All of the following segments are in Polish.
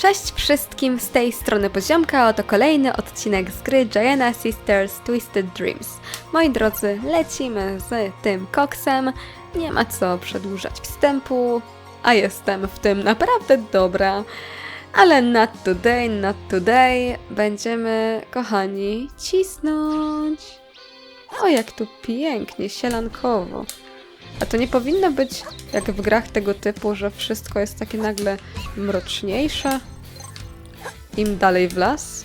Cześć wszystkim, z tej strony Poziomka, oto kolejny odcinek z gry Giana Sisters Twisted Dreams. Moi drodzy, lecimy z tym koksem, nie ma co przedłużać wstępu, a jestem w tym naprawdę dobra. Ale not today, not today, będziemy, kochani, cisnąć. O, jak tu pięknie, sielankowo. A to nie powinno być jak w grach tego typu, że wszystko jest takie nagle mroczniejsze im dalej w las?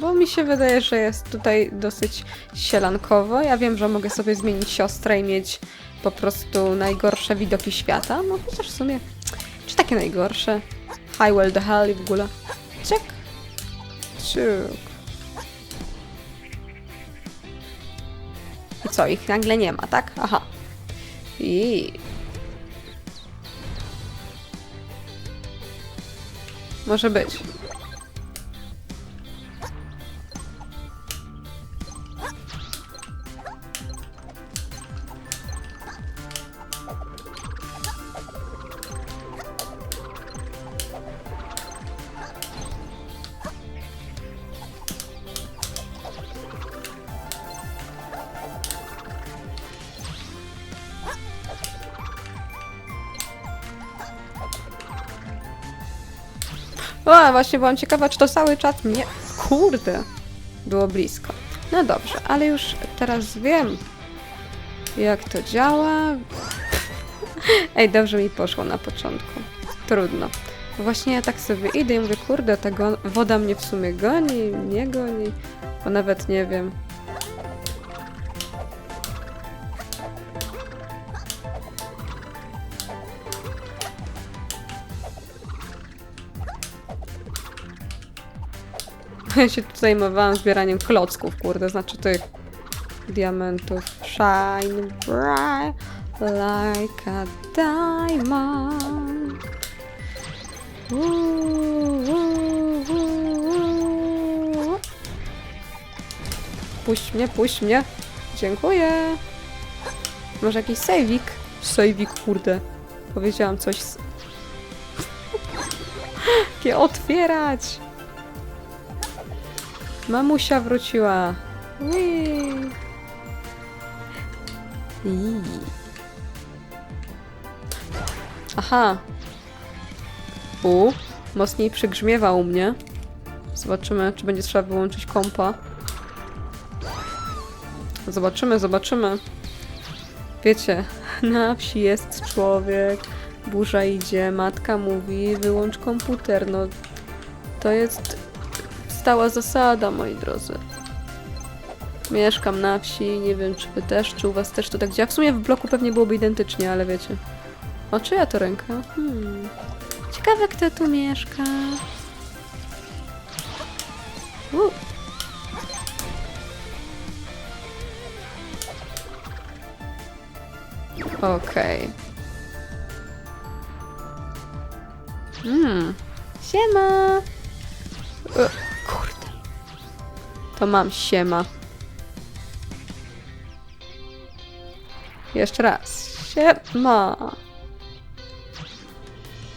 Bo mi się wydaje, że jest tutaj dosyć sielankowo. Ja wiem, że mogę sobie zmienić siostrę i mieć po prostu najgorsze widoki świata. No chociaż w sumie, czy takie najgorsze? Highwell the Hell i w ogóle. Czek. Czuk. I co, ich nagle nie ma, tak? Aha. I. Może być. O, właśnie byłam ciekawa, czy to cały czat mnie... Kurde! Było blisko. No dobrze, ale już teraz wiem, jak to działa. Ej, dobrze mi poszło na początku. Trudno. Właśnie ja tak sobie idę i mówię, kurde, ta woda mnie w sumie goni, nie goni, bo nawet nie wiem. Ja się zajmowałam zbieraniem klocków, kurde, znaczy tych diamentów. Shine bright like a diamond. Puść mnie, puść mnie. Dziękuję. Może jakiś sejwik? Sejwik, kurde. Powiedziałam coś z... Jakie otwierać! Mamusia wróciła. Whee! Ii. Aha. U, mocniej przygrzmiewa u mnie. Zobaczymy, czy będzie trzeba wyłączyć kompa. Zobaczymy, zobaczymy. Wiecie, na wsi jest człowiek, burza idzie, matka mówi, wyłącz komputer. No, to jest stała zasada, moi drodzy. Mieszkam na wsi, nie wiem czy wy też, czy u was też to tak działa. W sumie w bloku pewnie byłoby identycznie, ale wiecie. O, czyja to ręka? Hmm. Ciekawe, kto tu mieszka. U. Okej. Hmm. Siema! Kurde. To mam siema. Jeszcze raz. Siema.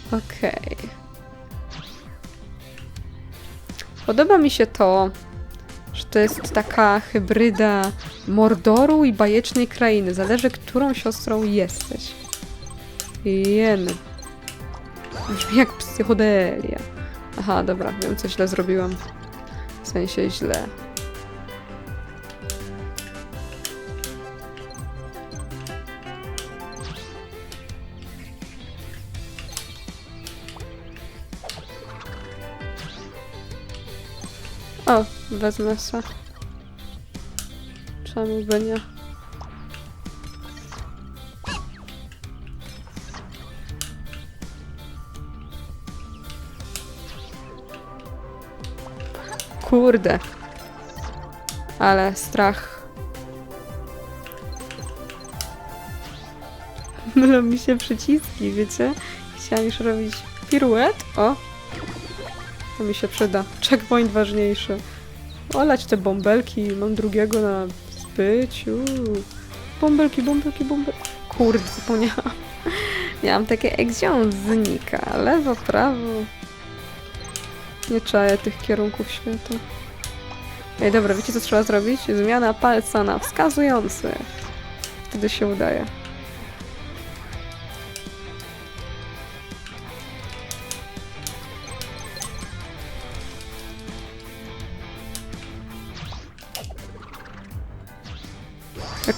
Okej. Podoba mi się to, że to jest taka hybryda Mordoru i bajecznej krainy. Zależy, którą siostrą jesteś. Jen. Brzmi jak psychodelia. Aha, dobra, wiem, co źle zrobiłam. W sensie źle. Wezmę se. Czemu by nie? Kurde. Ale strach. Mylą mi się przyciski, wiecie? Chciałam już robić piruet. O! To mi się przyda. Checkpoint ważniejszy. Olać te bąbelki. Mam drugiego na zbyciu. Bąbelki, bąbelki, bąbelki. Kurde, zapomniałam. Miałam takie, gdzie znika? Lewo, prawo. Nie czaję tych kierunków świata. Ej, dobra, wiecie co trzeba zrobić? Zmiana palca na wskazujący. Wtedy się udaje.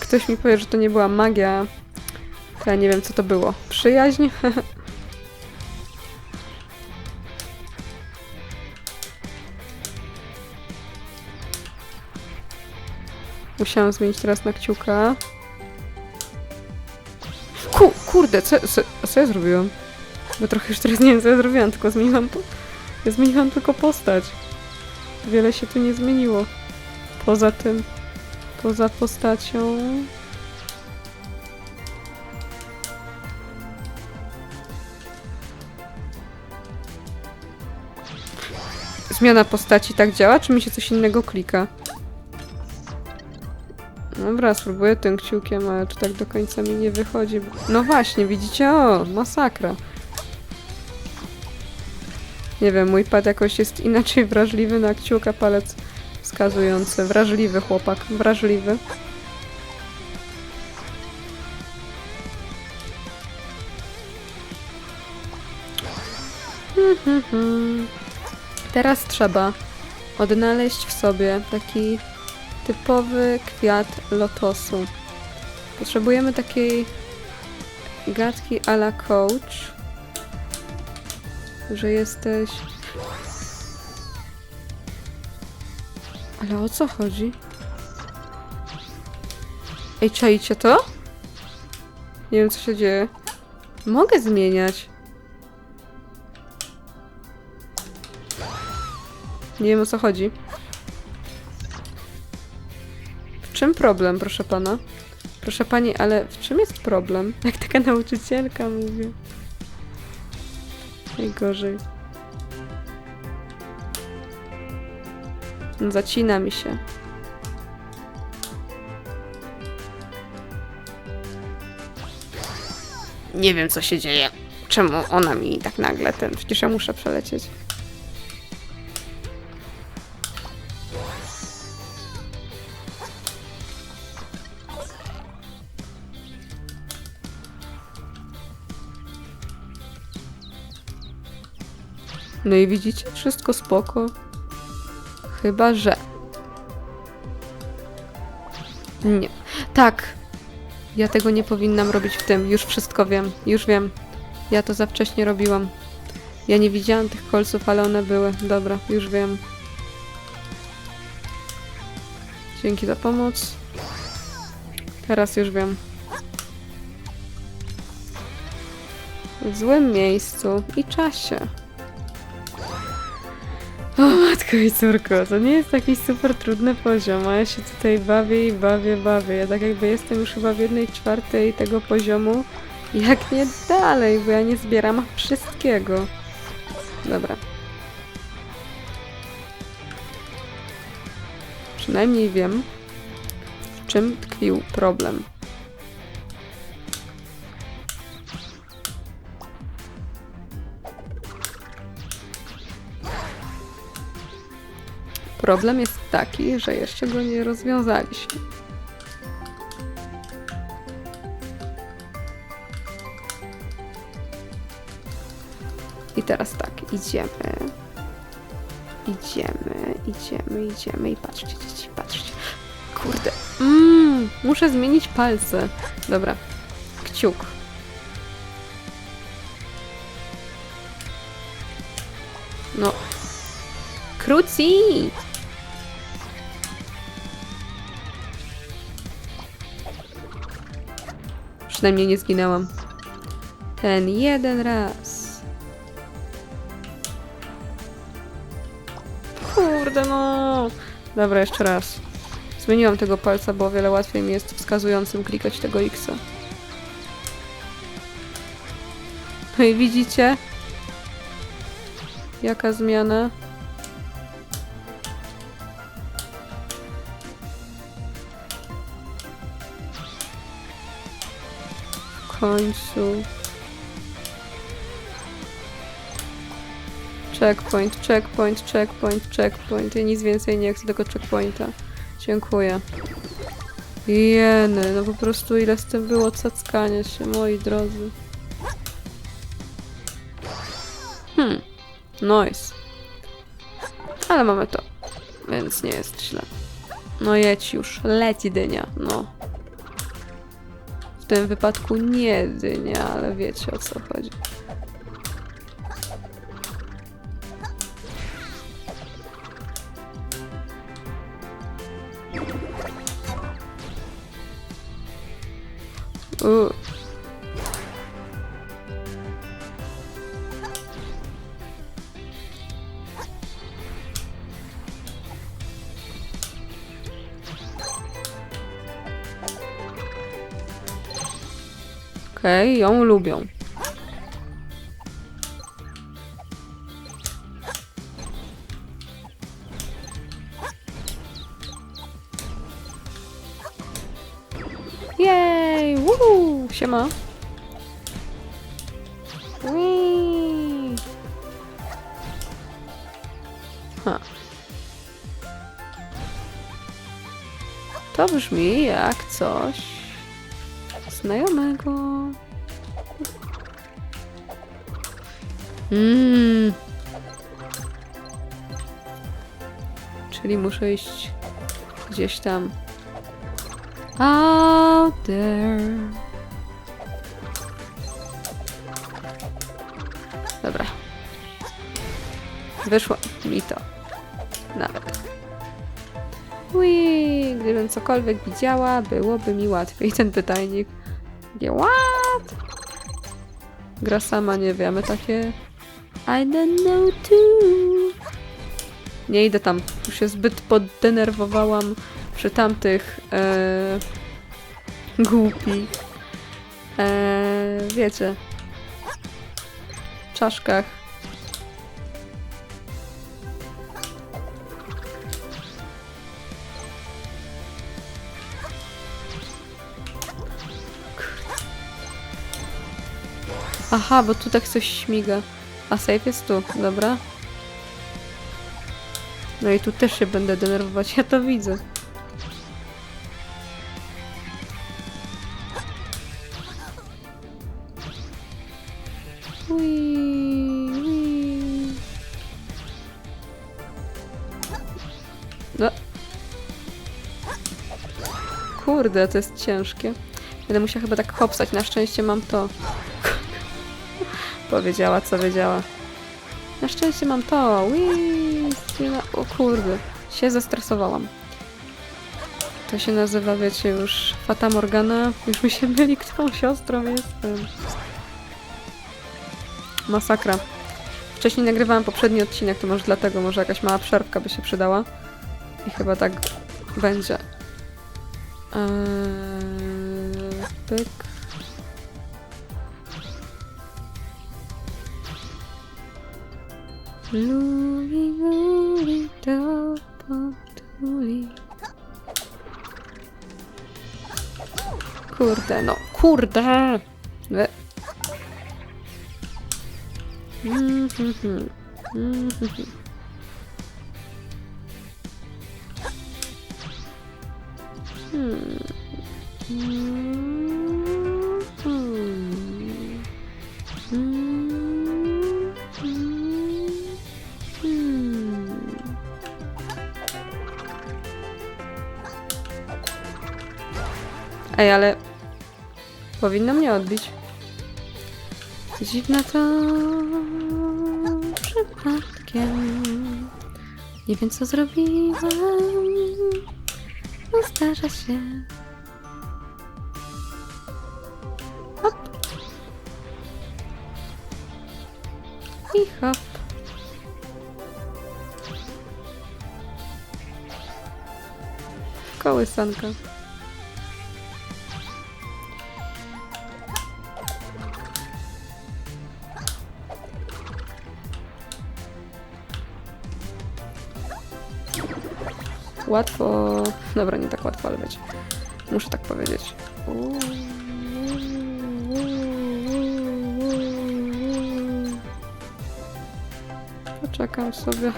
Ktoś mi powie, że to nie była magia, to ja nie wiem, co to było. Przyjaźń? Musiałam zmienić teraz na kciuka. Ku, kurde, co, co, co ja zrobiłam? Bo trochę już teraz nie wiem, co ja zrobiłam, tylko zmieniłam po... Ja zmieniłam tylko postać. Wiele się tu nie zmieniło. Poza tym, poza postacią... Zmiana postaci tak działa, czy mi się coś innego klika? Dobra, spróbuję tym kciukiem, ale czy tak do końca mi nie wychodzi? No właśnie, widzicie? O, masakra. Nie wiem, mój pad jakoś jest inaczej wrażliwy na kciuka palec wskazujący. Wrażliwy chłopak, wrażliwy. Teraz trzeba odnaleźć w sobie taki typowy kwiat lotosu. Potrzebujemy takiej gadki a la coach, że jesteś... Ale o co chodzi? Ej, czajcie to? Nie wiem, co się dzieje. Mogę zmieniać. Nie wiem, o co chodzi. W czym problem, proszę pana? Proszę pani, ale w czym jest problem? Jak taka nauczycielka mówi. Najgorzej. No, zacina mi się. Nie wiem, co się dzieje. Czemu ona mi tak nagle ten... Przecież ja muszę przelecieć. No i widzicie, wszystko spoko. Chyba, że. Nie. Tak. Ja tego nie powinnam robić w tym. Już wszystko wiem. Już wiem. Ja to za wcześnie robiłam. Ja nie widziałam tych kolców, ale one były. Dobra, już wiem. Dzięki za pomoc. Teraz już wiem. W złym miejscu i czasie. Matko i córko, to nie jest jakiś super trudny poziom, a ja się tutaj bawię i bawię, bawię. Ja tak jakby jestem już chyba w jednej czwartej tego poziomu, jak nie dalej, bo ja nie zbieram wszystkiego. Dobra. Przynajmniej wiem, w czym tkwił problem. Problem jest taki, że jeszcze go nie rozwiązaliśmy. I teraz tak, idziemy. Idziemy, idziemy, idziemy i patrzcie, dzieci, patrzcie. Kurde. Mmm, muszę zmienić palce. Dobra. Kciuk. No. Krucji! Przynajmniej nie zginęłam. Ten jeden raz. Kurde no. Dobra, jeszcze raz. Zmieniłam tego palca, bo o wiele łatwiej mi jest wskazującym klikać tego X. No i widzicie? Jaka zmiana? Końcu. Checkpoint, checkpoint, checkpoint, checkpoint. I nic więcej nie chcę tego checkpointa. Dziękuję. Jeny, no po prostu ile z tym było cackania się, moi drodzy. Hmm, nice. Ale mamy to, więc nie jest źle. No jedź już, leci dynia, no. W tym wypadku nie dynia, ale wiecie o co chodzi. U. Okej, ją lubią. Jej! Woohoo! Siema. Whee! Ha. To brzmi jak coś znajomego. Mmm. Czyli muszę iść gdzieś tam. Out there. Dobra. Wyszło mi to. Nawet. Ui, gdybym cokolwiek widziała, byłoby mi łatwiej. Ten pytajnik. Nie, what? Gra sama nie wiemy, takie... I don't know too. Nie idę tam. Już się zbyt poddenerwowałam przy tamtych e, głupich e, wiecie czaszkach. Aha, bo tu tak coś śmiga. A safe jest tu, dobra. No i tu też się będę denerwować, ja to widzę. Ui. No. Kurde, to jest ciężkie. Będę musiała chyba tak hopsać. Na szczęście mam to. Powiedziała, co wiedziała. Na szczęście mam to. Stwierdzila- o kurde, się zestresowałam. To się nazywa, wiecie, już Fata Morgana. Już mi się myli, którą siostrą jestem. Masakra. Wcześniej nagrywałam poprzedni odcinek, to może dlatego, może jakaś mała przerwka by się przydała. I chyba tak będzie. Eee, pyk. Luli, luli, to potuli. Kurde, no, kurde! We. Mhm, mhm. Hmm. Mhm. Ej, ale powinno mnie odbić. Dziwne to przypadkiem. Nie wiem co zrobiłam. No zdarza się. Hop. I hop. Kołysanka. Łatwo. Dobra, nie tak łatwo, ale wiecie. Muszę tak powiedzieć. Czekam sobie.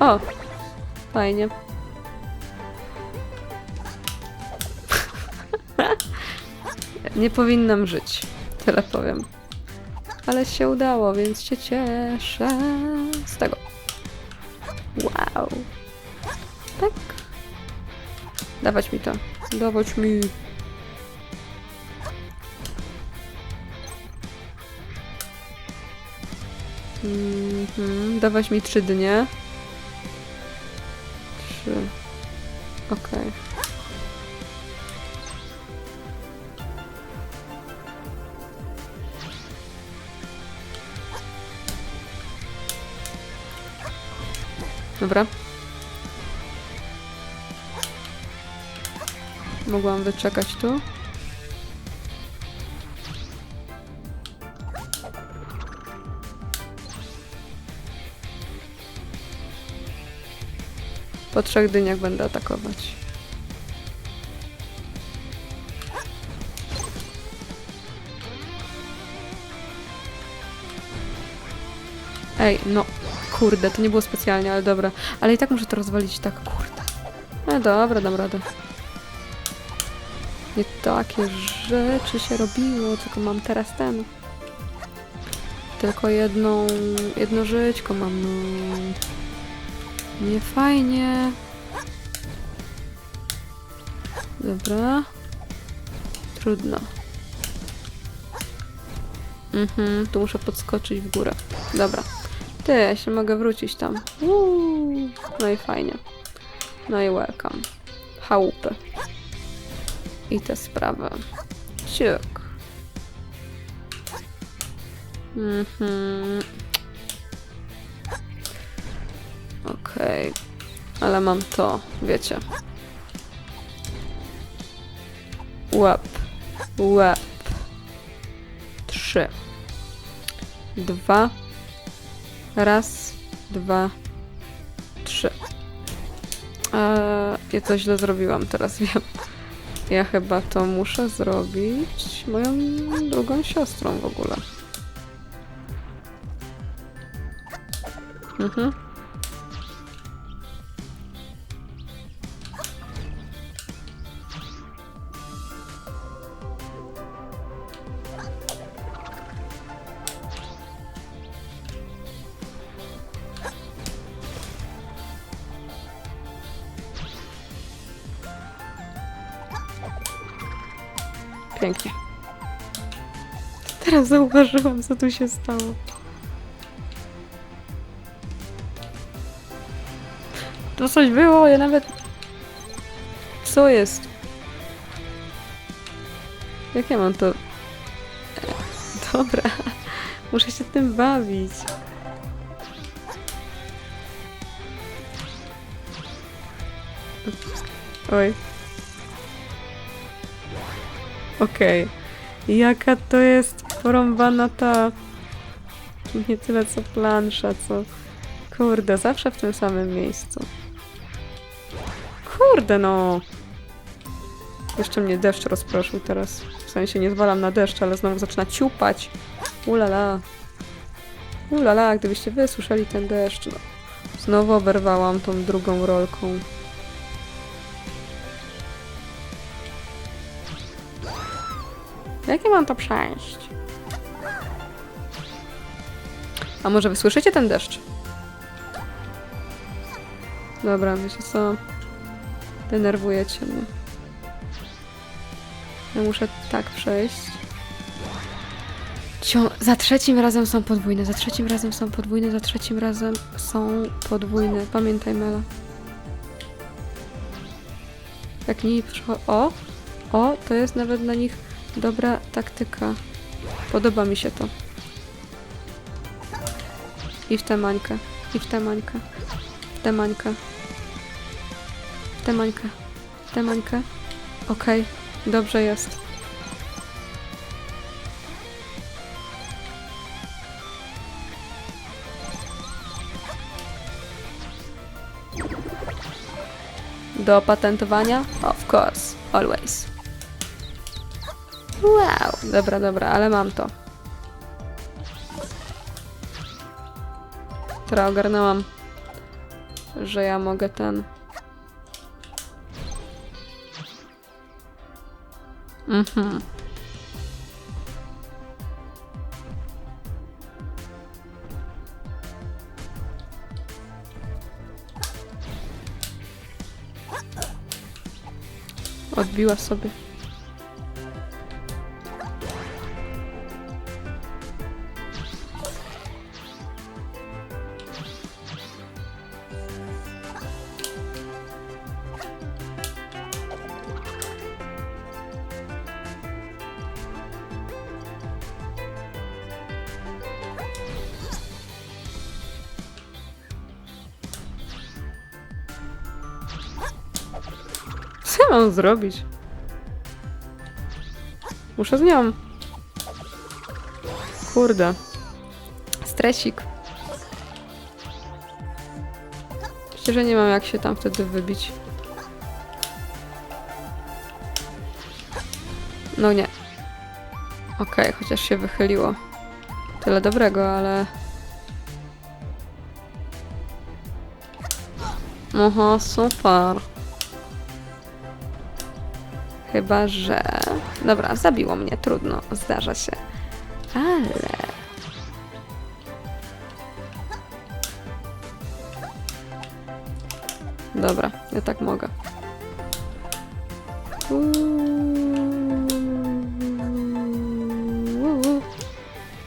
O! Fajnie. Nie powinnam żyć. Tyle powiem. Ale się udało, więc się cieszę z tego. Wow. Tak. Dawać mi to. Dawać mi. Mhm. Dawać mi trzy dnie. Trzy. Okej. Dobra. Mogłam wyczekać tu. Po trzech dyniach będę atakować. Ej, no kurde, to nie było specjalnie, ale dobra. Ale i tak muszę to rozwalić tak, kurde. No dobra, dam radę. Nie takie rzeczy się robiło, tylko mam teraz ten. Tylko jedną, jedno żyćko mam. Nie fajnie. Dobra. Trudno. Mhm, tu muszę podskoczyć w górę. Dobra. Ty, ja się mogę wrócić tam. Uuu. No i fajnie. No i welcome. Chałupy. I te sprawy. Ciuk. Mhm. Okej. Ale mam to, wiecie. Łap. Łap. Trzy. Dwa. Raz, dwa, trzy. Eee, ja coś źle zrobiłam, teraz wiem. Ja chyba to muszę zrobić moją drugą siostrą w ogóle. Mhm. Pięknie. Teraz zauważyłam, co tu się stało. To coś było, ja nawet... Co jest? Jak ja mam to... Dobra. Muszę się tym bawić. Oj. Okej. Jaka to jest porąbana ta... Nie tyle co plansza, co... Kurde, zawsze w tym samym miejscu. Kurde no! Jeszcze mnie deszcz rozproszył teraz. W sensie nie zwalam na deszcz, ale znowu zaczyna ciupać. Ulala. Ulala, gdybyście wy słyszeli ten deszcz. No. Znowu oberwałam tą drugą rolką. Jak ja mam to przejść? A może wy słyszycie ten deszcz? Dobra, wiecie co? Denerwujecie mnie. Ja muszę tak przejść. Cio za trzecim razem są podwójne, za trzecim razem są podwójne, za trzecim razem są podwójne. Pamiętaj, Mela. Jak nie O! O, to jest nawet dla nich dobra taktyka. Podoba mi się to. I w tę mańkę. I w tę mańkę. W tę mańkę. W tę mańkę. W tę mańkę. Okej, dobrze jest. Do opatentowania? Of course, always. Wow, dobra, dobra, ale mam to. Teraz ogarnęłam, że ja mogę ten... Mhm. Odbiła sobie. Co ja mam zrobić? Muszę z nią. Kurde. Stresik. Że nie mam jak się tam wtedy wybić. No nie. Okej, chociaż się wychyliło. Tyle dobrego, ale... Oho, super. Chyba, że... Dobra, zabiło mnie, trudno, zdarza się. Ale... Dobra, ja tak mogę.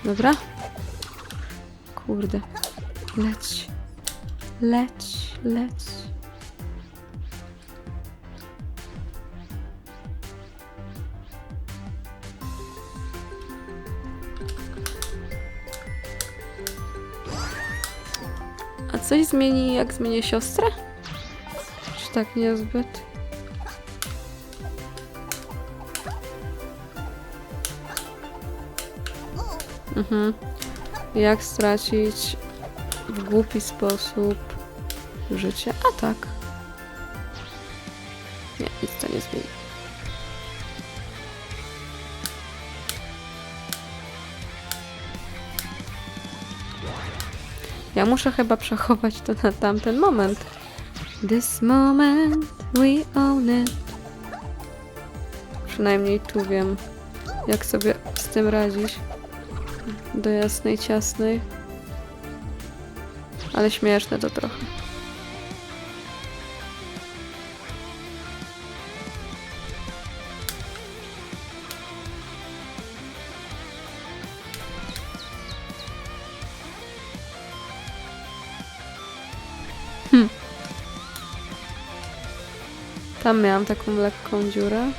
Dobra. Kurde. Leć. Leć, leć. Coś zmieni, jak zmienię siostrę? Czy tak niezbyt? Mhm. Jak stracić w głupi sposób życie? A tak. Nie, nic to nie zmieni. Ja muszę chyba przechować to na tamten moment. This moment we own it. Przynajmniej tu wiem, jak sobie z tym radzić. Do jasnej, ciasnej. Ale śmieszne to trochę. Tam miałam taką lekką dziurę.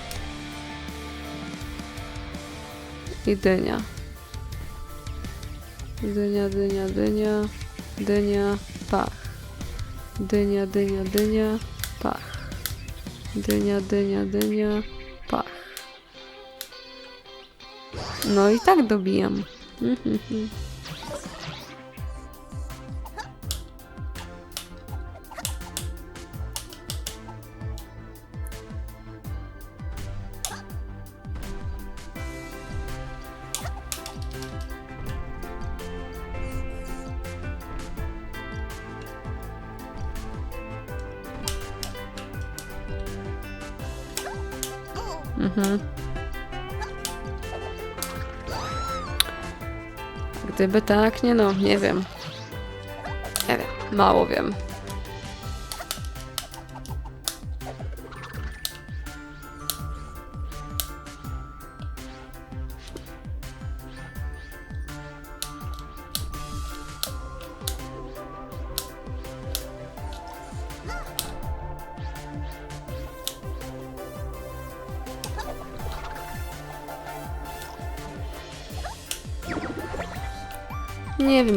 I dynia. Dynia, dynia, dynia. Dynia, pach. Dynia, dynia, dynia, pach. Dynia, dynia, dynia, pach. No i tak dobijam. Gdyby tak, nie no, nie wiem. Nie wiem, mało wiem.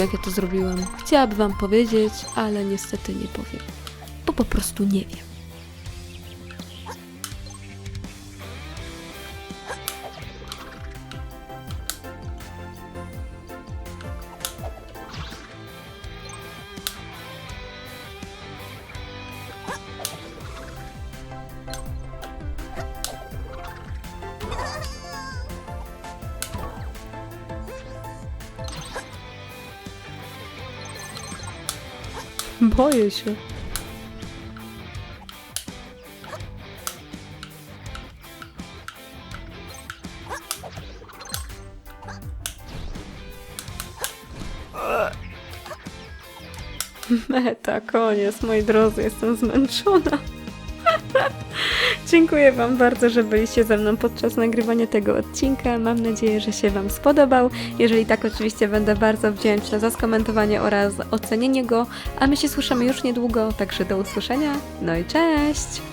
Jak ja to zrobiłam. Chciałabym wam powiedzieć, ale niestety nie powiem. Bo po prostu nie wiem. Boję się. Meta, koniec, moi drodzy, jestem zmęczona. Dziękuję Wam bardzo, że byliście ze mną podczas nagrywania tego odcinka. Mam nadzieję, że się Wam spodobał. Jeżeli tak, oczywiście będę bardzo wdzięczna za skomentowanie oraz ocenienie go. A my się słyszymy już niedługo, także do usłyszenia. No i cześć!